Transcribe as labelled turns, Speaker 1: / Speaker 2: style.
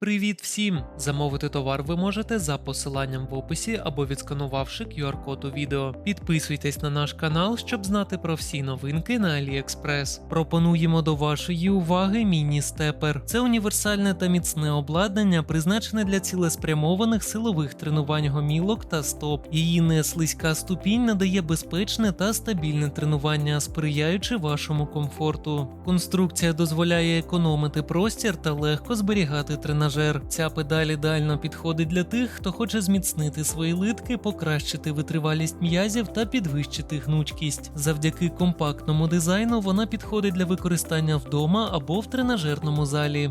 Speaker 1: Привіт всім! Замовити товар ви можете за посиланням в описі або відсканувавши QR-код у відео. Підписуйтесь на наш канал, щоб знати про всі новинки на AliExpress. Пропонуємо до вашої уваги міні-степер. Це універсальне та міцне обладнання, призначене для цілеспрямованих силових тренувань гомілок та стоп. Її неслизька ступінь надає безпечне та стабільне тренування, сприяючи вашому комфорту. Конструкція дозволяє економити простір та легко зберігати тренажер. Ця педаль ідеально підходить для тих, хто хоче зміцнити свої литки, покращити витривалість м'язів та підвищити гнучкість. Завдяки компактному дизайну вона підходить для використання вдома або в тренажерному залі.